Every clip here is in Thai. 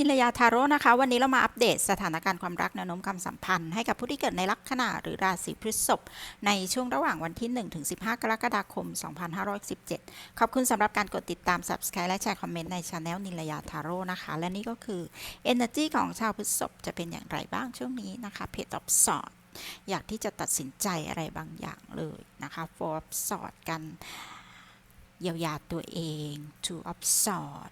นิลยาทาโร่นะคะ วันนี้เรามาอัปเดตสถานการณ์ความรักแนวโน้มความสัมพันธ์ ให้กับผู้ที่เกิดในลัคนาหรือราศีพฤษภในช่วงระหว่างวันที่ 1 ถึง 15 กรกฎาคม 2517 ขอบคุณสำหรับการกดติดตาม Subscribe และแชร์คอมเมนต์ในช anel นิลยาทาโร่นะคะ และนี่ก็คือ Energy ของชาวพฤษภจะเป็นอย่างไรบ้างช่วงนี้นะคะเพจออฟสอดอยากที่จะตัดสินใจอะไรบางอย่างเลยนะคะโฟร์อสอดกันเยียวยาตัวเอง to o f s o r t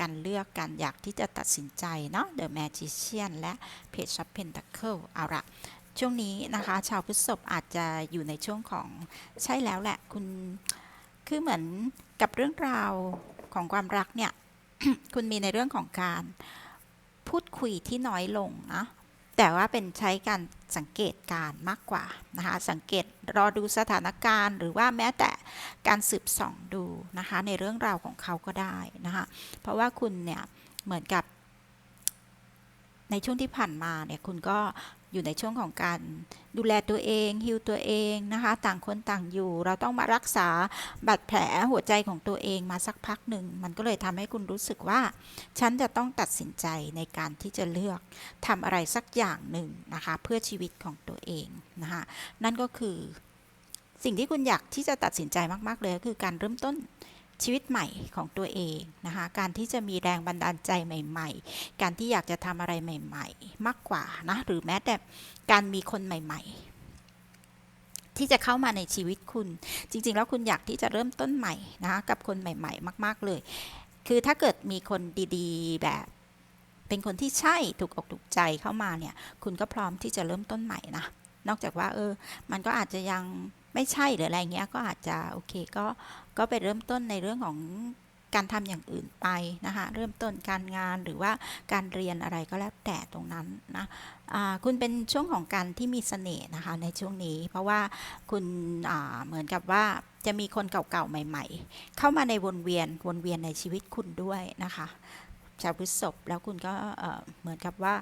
การเลือกการอยากที่จะตัดสินใจเนาะ The Magician และ Page of Pentacle เอาละช่วงนี้นะคะ ชาวพฤษภอาจจะอยู่ในช่วงของใช่แล้วแหละ คุณคือเหมือนกับเรื่องราวของความรักเนี่ย คุณมีในเรื่องของการพูดคุยที่น้อยลงนะ แต่ว่าเป็นใช้การสังเกตการมากกว่านะคะสังเกตรอดูสถานการณ์หรือว่าแม้แต่การสืบส่องดูนะคะในเรื่องราวของเขาก็ได้นะคะเพราะว่าคุณเนี่ยเหมือนกับในช่วงที่ผ่านมาเนี่ยคุณก็ อยู่ในช่วงของการดูแลตัวเองฮิวตัวเองนะคะ ต่างคนต่างอยู่ เราต้องมารักษาบาดแผลหัวใจของตัวเองมาสักพักหนึ่ง มันก็เลยทำให้คุณรู้สึกว่า ฉันจะต้องตัดสินใจในการที่จะเลือกทำอะไรสักอย่างหนึ่งนะคะ เพื่อชีวิตของตัวเองนะคะ นั่นก็คือ สิ่งที่คุณอยากที่จะตัดสินใจมาก ๆ เลยก็คือการเริ่มต้น ชีวิตใหม่ของตัวเองนะคะ การที่จะมีแรงบันดาลใจใหม่ ๆ การที่อยากจะทำอะไรใหม่ ๆ มากกว่านะหรือแม้แต่การมีคนใหม่ ๆ ที่จะเข้ามาในชีวิตคุณ จริง ๆ แล้วคุณอยากที่จะเริ่มต้นใหม่นะคะกับคนใหม่ ๆ มาก ๆ เลย คือถ้าเกิดมีคนดีๆ แบบเป็นคนที่ใช่ถูกอกถูกใจเข้ามาเนี่ย คุณก็พร้อมที่จะเริ่มต้นใหม่นะนอกจากว่าเออ มันก็อาจจะยัง ไม่ใช่หรืออะไรเงี้ยก็อาจจะโอเคก็ก็ไปเริ่มต้นในเรื่องของการทำอย่างอื่นไปนะคะเริ่มต้นการงานหรือว่าการเรียนอะไรก็แล้วแต่ตรงนั้นนะคุณเป็นช่วงของการที่มีเสน่ห์นะคะในช่วงนี้ เพราะว่าคุณเหมือนกับว่าจะมีคนเก่าๆใหม่ ๆ เข้ามาในวนเวียนวนเวียนในชีวิตคุณด้วยนะคะชาวพฤษภแล้วคุณก็เหมือนกับว่า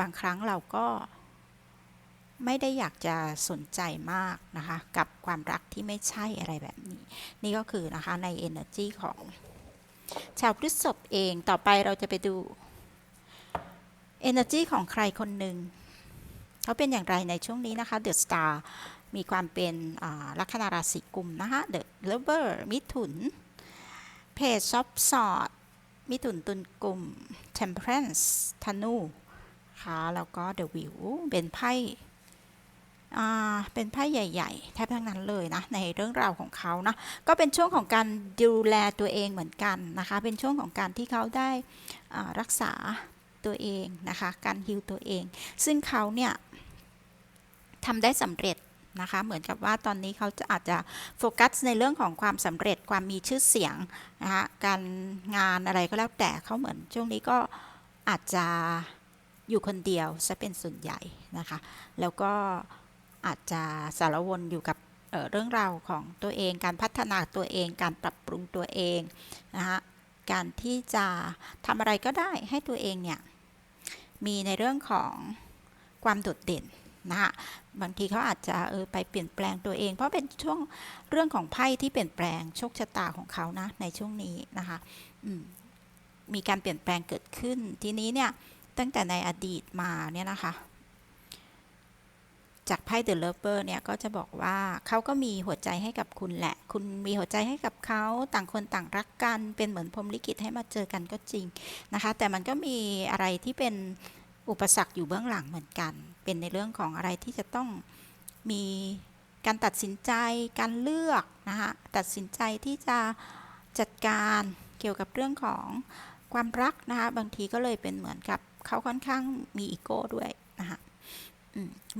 บางครั้งเราก็ ไม่ได้อยากจะสนใจมากนะคะ กับความรักที่ไม่ใช่อะไรแบบนี้ นี่ก็คือนะคะใน energy ของชาวพฤษภเองต่อไปเราจะไปดู energy ของใครคนหนึ่งเขาเป็นอย่างไรในช่วงนี้นะคะ The Star มีความเป็นลัคนาราศีกุมนะคะ The Lover มิถุน Page of s w o r d มิถุนตุลกลุ่ม Temperance ธนูค่ะแล้วก็ The Wheel เป็นไพ่ เป็นไพ่ใหญ่ๆแทบทั้งนั้นเลยนะในเรื่องราวของเขานะก็เป็นช่วงของการดูแลตัวเองเหมือนกันนะคะ เป็นช่วงของการที่เขาได้รักษาตัวเองนะคะ การฮิวตัวเอง ซึ่งเขาเนี่ยทำได้สำเร็จนะคะ เหมือนกับว่าตอนนี้เขาจะอาจจะโฟกัสในเรื่องของความสำเร็จความมีชื่อเสียงนะคะการงานอะไรก็แล้วแต่เขาเหมือนช่วงนี้ก็อาจจะอยู่คนเดียวซะเป็นส่วนใหญ่นะคะ แล้วก็ อาจจะสารวนอยู่กับเเรื่องราวของตัวเอง การพัฒนาตัวเอง การปรับปรุงตัวเองนะคะการที่จะทำอะไรก็ได้ให้ตัวเองเนี่ยมีในเรื่องของความโดดเด่นนะคะบางทีเขาอาจจะเออไปเปลี่ยนแปลงตัวเอง เพราะเป็นช่วงเรื่องของไพ่ที่เปลี่ยนแปลงโชคชะตาของเขานะในช่วงนี้นะคะมมีการเปลี่ยนแปลงเกิดขึ้นทีนี้เนี่ยตั้งแต่ในอดีตมาเนี่ยนะคะ จากไพ่ The Lover เนี่ยก็จะบอกว่าเขาก็มีหัวใจให้กับคุณแหละ คุณมีหัวใจให้กับเขาต่างคนต่างรักกัน เป็นเหมือนพรมลิขิตให้มาเจอกันก็จริงนะคะ แต่มันก็มีอะไรที่เป็นอุปสรรคอยู่เบื้องหลังเหมือนกัน เป็นในเรื่องของอะไรที่จะต้องมีการตัดสินใจการเลือกนะคะตัดสินใจที่จะจัดการเกี่ยวกับเรื่องของความรักนะคะบางทีก็เลยเป็นเหมือนกับเขาค่อนข้างมีอีโก้ด้วยนะคะ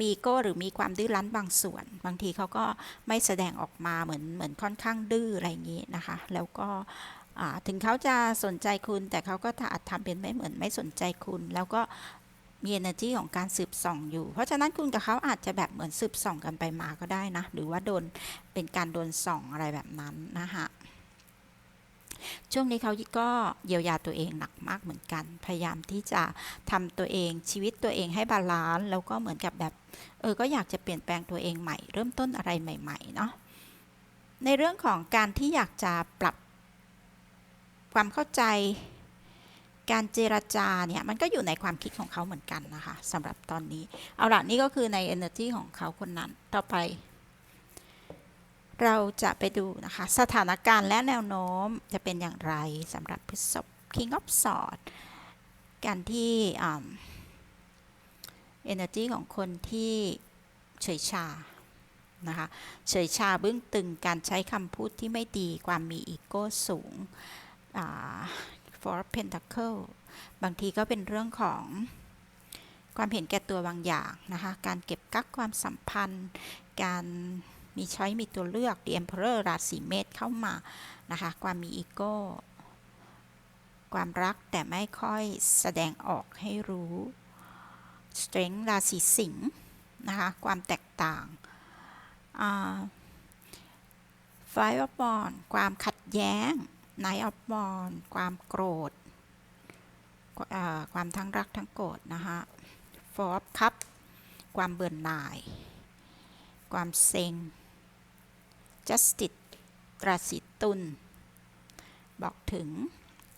มีโก้หรือมีความดื้อรั้นบางส่วน บางทีเขาก็ไม่แสดงออกมาเหมือนเหมือนค่อนข้างดื้ออะไรอย่างนี้นะคะ แล้วก็ถึงเขาจะสนใจคุณ แต่เขาก็อาจทำเป็นไม่เหมือนไม่สนใจคุณ แล้วก็มี energy ของการสืบส่องอยู่ เพราะฉะนั้นคุณกับเขาอาจจะแบบเหมือนสืบส่องกันไปมาก็ได้นะ หรือว่าโดนเป็นการโดนส่องอะไรแบบนั้นนะคะ ช่วงนี้เขาก็เยียวยาตัวเองหนักมากเหมือนกัน พยายามที่จะทำตัวเองชีวิตตัวเองให้บาลานซ์แล้วก็เหมือนกับแบบเออก็อยากจะเปลี่ยนแปลงตัวเองใหม่ เริ่มต้นอะไรใหม่ๆเนาะในเรื่องของการที่อยากจะปรับความเข้าใจการเจรจาเนี่ยมันก็อยู่ในความคิดของเขาเหมือนกันนะคะสำหรับตอนนี้ เอาละนี่ก็คือใน energy ของเขาคนนั้นต่อไป เราจะไปดูนะคะ สถานการณ์และแนวโน้มจะเป็นอย่างไรสำหรับพฤษภ King of Sword การที่อ่า energy ของคนที่เฉยชานะคะเฉยชาบึ้งตึงการใช้คำพูดที่ไม่ดีความมีอีโก้สูงอ่า Four of Pentacle บางทีก็เป็นเรื่องของความเห็นแก่ตัวบางอย่างนะคะ การเก็บกักความสัมพันธ์ การ มีช้อยมีตัวเลือก The Emperor ราศีเมษเข้ามานะคะ ความมีอีโก้ ความรักแต่ไม่ค่อยแสดงออกให้รู้ Strength ราศีสิงห์นะคะ ความแตกต่าง Five of Wands ความขัดแย้ง Knight of Wands ความโกรธ ความทั้งรักทั้งโกรธนะคะ Four of Cups ความเบื่อหน่าย ความเซ็ง Justice ราศีตุลบอกถึง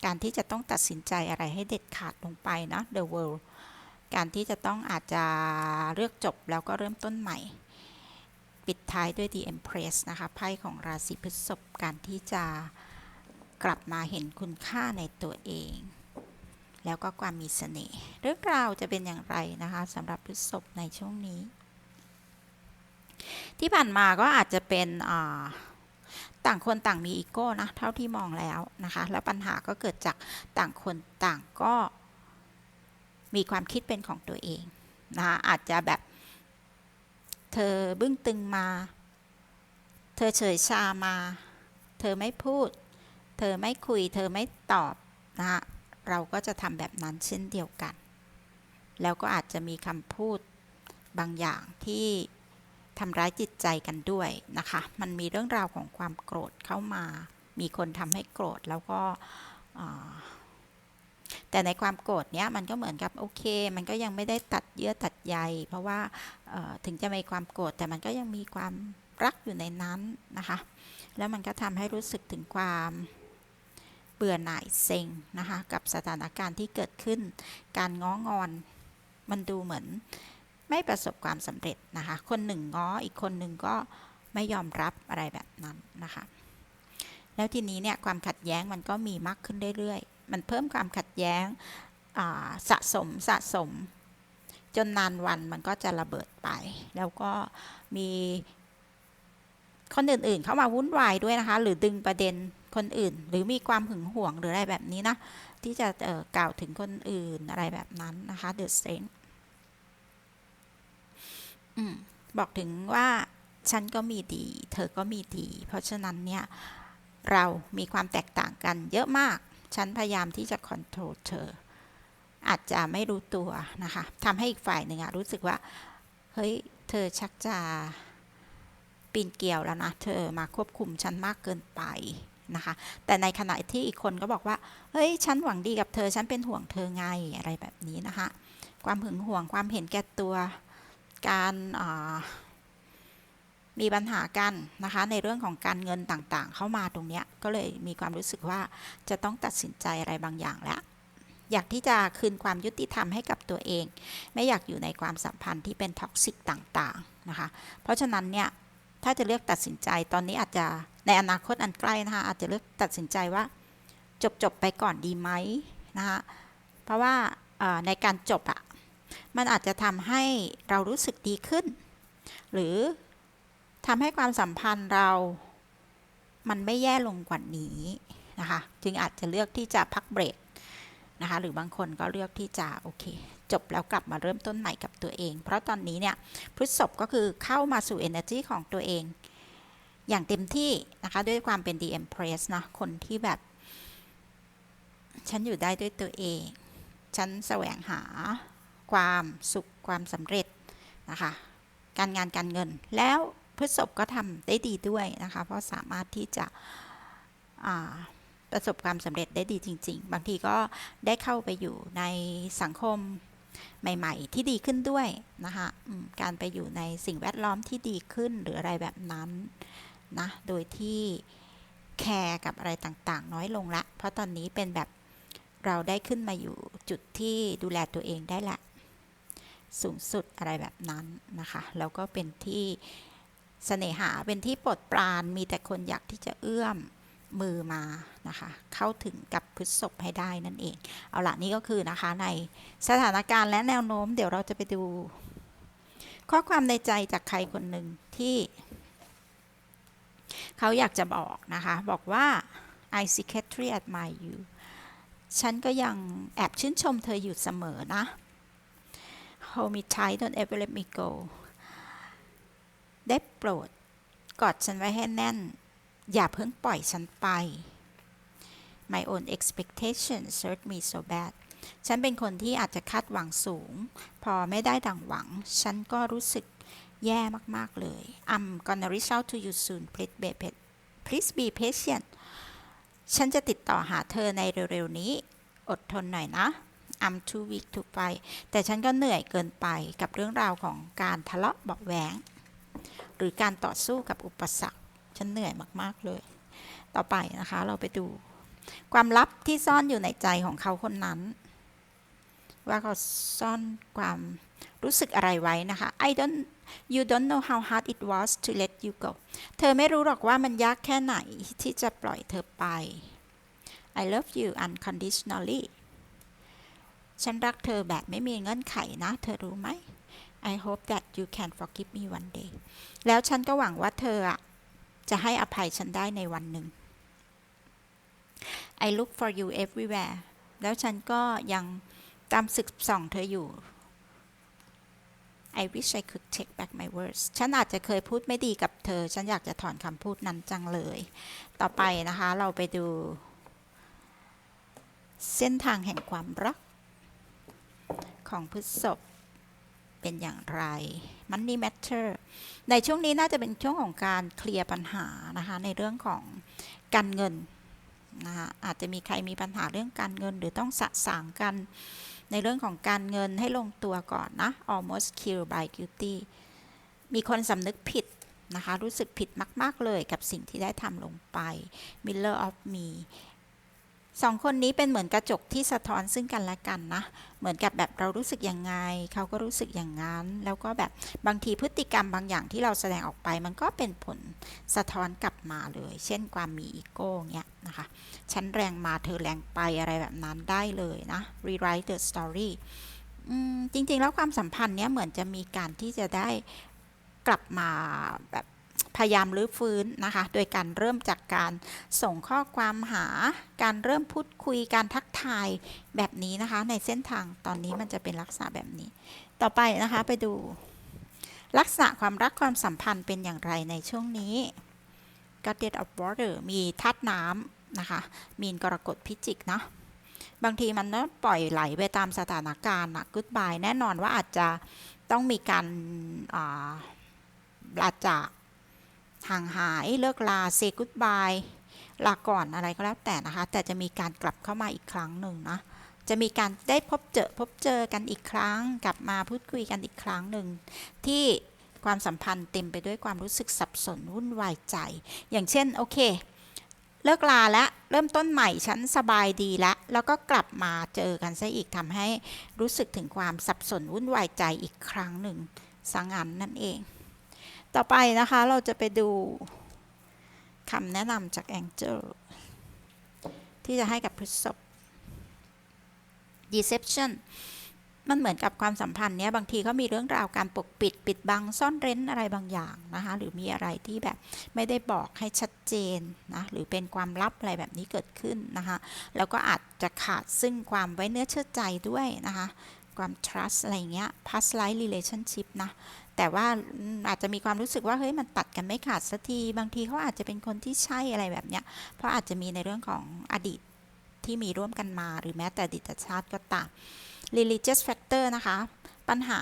การที่จะต้องตัดสินใจอะไรให้เด็ดขาดลงไปนะ The World การที่จะต้องอาจจะเลือกจบแล้วก็เริ่มต้นใหม่ ปิดท้ายด้วย The Empress นะคะไพ่ของราศีพฤษภการที่จะกลับมาเห็นคุณค่าในตัวเอง แล้วก็ความมีเสน่ห์เรื่องราวจะเป็นอย่างไรนะคะสำหรับพฤษภในช่วงนี้ ที่ผ่านมาก็อาจจะเป็นต่างคนต่างมีอีโก้นะเท่าที่มองแล้วนะคะแล้วปัญหาก็เกิดจากต่างคนต่างก็มีความคิดเป็นของตัวเองนะคะอาจจะแบบเธอบึ้งตึงมา เธอเฉยชามา เธอไม่พูด เธอไม่คุย เธอไม่ตอบนะคะเราก็จะทำแบบนั้นเช่นเดียวกัน แล้วก็อาจจะมีคำพูดบางอย่างที่ ทำร้ายจิตใจกันด้วยนะคะ มันมีเรื่องราวของความโกรธเข้ามา มีคนทำให้โกรธแล้วก็แต่ในความโกรธเนี้ยมันก็เหมือนกับโอเค มันก็ยังไม่ได้ตัดเยื่อตัดใย เพราะว่าถึงจะมีความโกรธแต่มันก็ยังมีความรักอยู่ในนั้นนะคะ แล้วมันก็ทำให้รู้สึกถึงความเบื่อหน่ายเซ็งนะคะ กับสถานการณ์ที่เกิดขึ้น การง้องอนมันดูเหมือน ไม่ประสบความสำเร็จนะคะ คนหนึ่งง้ออีกคนหนึ่งก็ไม่ยอมรับอะไรแบบนั้นนะคะ แล้วทีนี้เนี่ยความขัดแย้งมันก็มีมากขึ้นเรื่อยๆ มันเพิ่มความขัดแย้งสะสมสะสม จนนานวันมันก็จะระเบิดไป แล้วก็มีคนอื่นๆ เข้ามาวุ่นวายด้วยนะคะ หรือดึงประเด็นคนอื่น หรือมีความหึงหวงหรืออะไรแบบนี้นะ ที่จะกล่าวถึงคนอื่นอะไรแบบนั้นนะคะ The Strength บอกถึงว่าฉันก็มีดี เธอก็มีดี เพราะฉะนั้นเนี่ยเรามีความแตกต่างกันเยอะมาก ฉันพยายามที่จะคอนโทรลเธอ อาจจะไม่รู้ตัวนะคะทำให้อีกฝ่ายหนึ่งรู้สึกว่า เฮ้ย เธอชักจะปีนเกลียวแล้วนะ เธอมาควบคุมฉันมากเกินไปนะคะ แต่ในขณะที่อีกคนก็บอกว่า เฮ้ย ฉันหวังดีกับเธอ ฉันเป็นห่วงเธอไง อะไรแบบนี้นะคะ ความหึงหวง ความเห็นแก่ตัว การมีปัญหากันนะคะในเรื่องของการเงินต่างๆ เข้ามาตรงนี้ก็เลยมีความรู้สึกว่าจะต้องตัดสินใจอะไรบางอย่างแล้วอยากที่จะคืนความยุติธรรมให้กับตัวเอง ไม่อยากอยู่ในความสัมพันธ์ที่เป็นท็อกซิกต่างๆนะคะเพราะฉะนั้นเนี่ยถ้าจะเลือกตัดสินใจตอนนี้อาจจะในอนาคตอันใกล้นะคะอาจจะเลือกตัดสินใจว่าจบๆไปก่อนดีไหมนะคะเพราะว่าในการจบอะ มันอาจจะทำให้เรารู้สึกดีขึ้น หรือทำให้ความสัมพันธ์เรามันไม่แย่ลงกว่านี้นะคะ จึงอาจจะเลือกที่จะพักเบรกนะคะ หรือบางคนก็เลือกที่จะโอเค จบแล้วกลับมาเริ่มต้นใหม่กับตัวเอง เพราะตอนนี้เนี่ยพฤษภก็คือเข้ามาสู่ energy ของตัวเอง อย่างเต็มที่นะคะ ด้วยความเป็น the empress นะคนที่แบบ ฉันอยู่ได้ด้วยตัวเอง ฉันแสวงหา ความสุขความสำเร็จนะคะ การงานการเงิน แล้วพฤษภก็ทำได้ดีด้วยนะคะ เพราะสามารถที่จะประสบความสำเร็จได้ดีจริง ๆ บางทีก็ได้เข้าไปอยู่ในสังคมใหม่ ๆ ที่ดีขึ้นด้วยนะคะการไปอยู่ในสิ่งแวดล้อมที่ดีขึ้นหรืออะไรแบบนั้นนะ โดยที่แคร์กับอะไรต่างๆ น้อยลงละ เพราะตอนนี้เป็นแบบเราได้ขึ้นมาอยู่จุดที่ดูแลตัวเองได้ละ สูงสุดอะไรแบบนั้นนะคะ แล้วก็เป็นที่เสน่หาเป็นที่โปรดปรานมีแต่คนอยากที่จะเอื้อมมือมานะคะ เข้าถึงกับพฤษภให้ได้นั่นเอง เอาละนี่ก็คือนะคะในสถานการณ์และแนวโน้ม เดี๋ยวเราจะไปดู ข้อความในใจจากใครคนหนึ่งที่ เขาอยากจะบอกนะคะ บอกว่า I secretly admire you ฉันก็ยังแอบชื่นชมเธออยู่เสมอนะ Hold me tight don't ever let me go ได้โปรด กอดฉันไว้ให้แน่น อย่าเพิ่งปล่อยฉันไป My own expectations hurt me so bad ฉันเป็นคนที่อาจจะคาดหวังสูง พอไม่ได้ดังหวัง ฉันก็รู้สึกแย่มาก ๆ เลย I'm gonna reach out to you soon please be please be patient ฉันจะติดต่อหาเธอในเร็ว ๆ นี้ อดทนหน่อยนะ I'm too weak to fight แต่ฉันก็เหนื่อยเกินไปกับเรื่องราวของการทะเลาะเบาแหวง หรือการต่อสู้กับอุปสรรค ฉันเหนื่อยมากๆเลย ต่อไปนะคะเราไปดู ความลับที่ซ่อนอยู่ในใจของเขาคนนั้น ว่าเขาซ่อนความรู้สึกอะไรไว้นะคะ I don't you don't know how hard it was to let you go เธอไม่รู้หรอกว่ามันยากแค่ไหนที่จะปล่อยเธอไป I love you unconditionally ฉันรักเธอแบบไม่มีเงื่อนไขนะ เธอรู้ไหม I hope that you can forgive me one day แล้วฉันก็หวังว่าเธออะจะให้อภัยฉันได้ในวันหนึ่ง I look for you everywhere แล้วฉันก็ยังตามศึกส่องเธออยู่ I wish I could take back my words ฉันอาจจะเคยพูดไม่ดีกับเธอ ฉันอยากจะถอนคำพูดนั้นจังเลย ต่อไปนะคะ เราไปดู เส้นทางแห่งความรัก ของพฤษภเป็นอย่างไร Money Matter ในช่วงนี้น่าจะเป็นช่วงของการเคลียร์ปัญหานะคะในเรื่องของการเงินนะคะอาจจะมีใครมีปัญหาเรื่องการเงิน หรือต้องสะสางกันในเรื่องของการเงินให้ลงตัวก่อนนะ almost killed by guilty มีคนสำนึกผิดนะคะ รู้สึกผิดมาก ๆ เลยกับสิ่งที่ได้ทำลงไป Miller of me สองคนนี้เป็นเหมือนกระจกที่สะท้อนซึ่งกันและกันนะ เหมือนกับแบบเรารู้สึกยังไง เขาก็รู้สึกอย่างนั้น แล้วก็แบบบางทีพฤติกรรมบางอย่างที่เราแสดงออกไป มันก็เป็นผลสะท้อนกลับมาเลย เช่นความมีอีโก้เงี้ยนะคะ ฉันแรงมาเธอแรงไปอะไรแบบนั้นได้เลยนะ rewrite the story จริงๆ แล้วความสัมพันธ์เนี้ยเหมือนจะมีการที่จะได้กลับมาแบบ พยายามรื้อฟื้นนะคะ โดยการเริ่มจากการส่งข้อความหา การเริ่มพูดคุย การทักทายแบบนี้นะคะ ในเส้นทางตอนนี้มันจะเป็นลักษณะแบบนี้ ต่อไปนะคะไปดู ลักษณะความรักความสัมพันธ์เป็นอย่างไรในช่วงนี้ Goddess of Water มีธาตุน้ำนะคะ มีนกรกฎพิจิกเนาะ บางทีมันก็ปล่อยไหลไปตามสถานการณ์นะ Goodbye แน่นอนว่าอาจจะต้องมีการอาลาจาก ห่างหายเลิกลา say goodbye ลาก่อนอะไรก็แล้วแต่นะคะ แต่จะมีการกลับเข้ามาอีกครั้งหนึ่งนะจะมีการได้พบเจอพบเจอกันอีกครั้ง กลับมาพูดคุยกันอีกครั้งหนึ่งที่ความสัมพันธ์เต็มไปด้วยความรู้สึกสับสนวุ่นวายใจ อย่างเช่นโอเค เลิกลาแล้วเริ่มต้นใหม่ฉันสบายดีแล้วแล้วก็กลับมาเจอกันซะอีกทำให้รู้สึกถึงความสับสนวุ่นวายใจอีกครั้งหนึ่งสังอันนั่นเอง ต่อไปนะคะเราจะไปดูคำแนะนำจาก Angel ที่จะให้กับพฤษภ deception มันเหมือนกับความสัมพันธ์เนี้ยบางทีเขามีเรื่องราวการปกปิดปิดบังซ่อนเร้นอะไรบางอย่างนะคะหรือมีอะไรที่แบบไม่ได้บอกให้ชัดเจนนะหรือเป็นความลับอะไรแบบนี้เกิดขึ้นนะคะแล้วก็อาจจะขาดซึ่งความไว้เนื้อเชื่อใจด้วยนะคะความ trust อะไรเงี้ย past life relationship นะ แต่ว่าอาจจะมีความรู้สึกว่าเฮ้ยมันตัดกันไม่ขาดสักที บางทีเขาอาจจะเป็นคนที่ใช่อะไรแบบเนี้ย เพราะอาจจะมีในเรื่องของอดีตที่มีร่วมกันมา หรือแม้แต่อดีตชาติก็ตาม religious factor นะคะ ปัญหา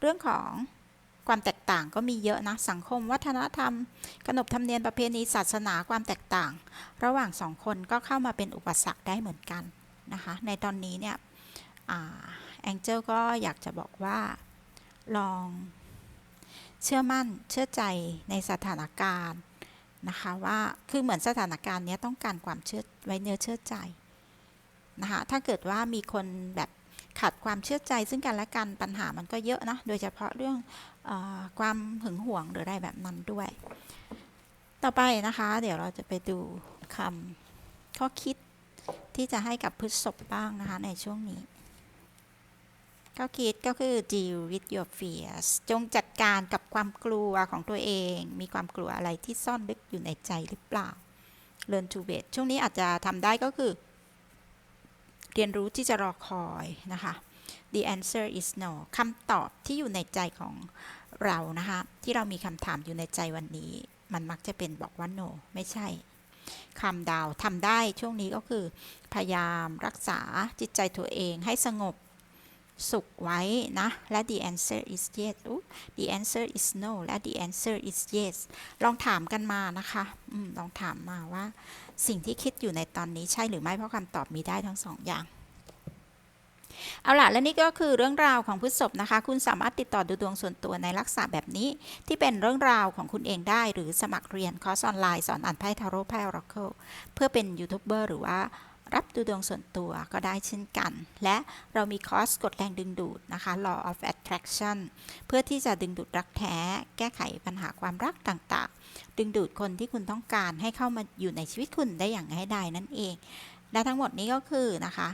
เรื่องของความแตกต่างก็มีเยอะนะ สังคม วัฒนธรรม ขนบธรรมเนียมประเพณีศาสนาความแตกต่าง ระหว่างสองคนก็เข้ามาเป็นอุปสรรคได้เหมือนกันนะคะ ในตอนนี้เนี่ยแองเจิลก็อยากจะบอกว่า ลองเชื่อมั่นเชื่อใจในสถานการณ์นะคะว่าคือเหมือนสถานการณ์นี้ต้องการความเชื่อไว้เนื้อเชื่อใจนะคะถ้าเกิดว่ามีคนแบบขาดความเชื่อใจซึ่งกันและกันปัญหามันก็เยอะนะโดยเฉพาะเรื่องออความหึงหวงหรืออะไรแบบนั้นด้วย ต่อไปนะคะ เดี๋ยวเราจะไปดูคำข้อคิดที่จะให้กับพฤษภบ้างนะคะในช่วงนี้ ข้อคิดก็คือ deal with your fears จงจัดการกับความกลัวของตัวเอง มีความกลัวอะไรที่ซ่อนลึกอยู่ในใจหรือเปล่า learn to wait ช่วงนี้อาจจะทำได้ก็คือ เรียนรู้ที่จะรอคอยนะคะ the answer is no คำตอบที่อยู่ในใจของเรานะคะ ที่เรามีคำถามอยู่ในใจวันนี้ มันมักจะเป็นบอกว่า no ไม่ใช่คำดาวทำได้ช่วงนี้ก็คือ พยายามรักษาจิตใจตัวเองให้สงบ สุขไว้นะ และ the answer is yes the answer is no และ the answer is yes ลองถามกันมานะคะอลองถามมาว่า สิ่งที่คิดอยู่ในตอนนี้ใช่หรือไม่ เพราะคำตอบมีได้ทั้งสองอย่างเอาล่ะ และนี่ก็คือเรื่องราวของพฤษภนะคะ คุณสามารถติดต่อดูดวงส่วนตัวในลักษณะแบบนี้ ที่เป็นเรื่องราวของคุณเองได้ หรือสมัครเรียนคอร์สออนไลน์สอนอ่านไพ่ทาโร่ไพ่ออราเคิลเพื่อเป็นยูทูบเบอร์หรือว่า รับดูดวงส่วนตัวก็ได้เช่นกัน และเรามีคอร์สกดแรงดึงดูดนะคะ law of attraction เพื่อที่จะดึงดูดรักแท้ แก้ไขปัญหาความรักต่างๆ ดึงดูดคนที่คุณต้องการให้เข้ามาอยู่ในชีวิตคุณได้อย่างง่ายดายนั่นเอง และทั้งหมดนี้ก็คือนะคะ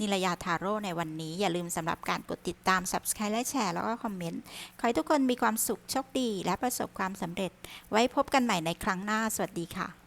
นิรยาทาโร่ในวันนี้ อย่าลืมสำหรับการกดติดตาม Subscribe และแชร์ แล้วก็คอมเมนต์ ขอให้ทุกคนมีความสุขโชคดี และประสบความสำเร็จ ไว้พบกันใหม่ในครั้งหน้า สวัสดีค่ะ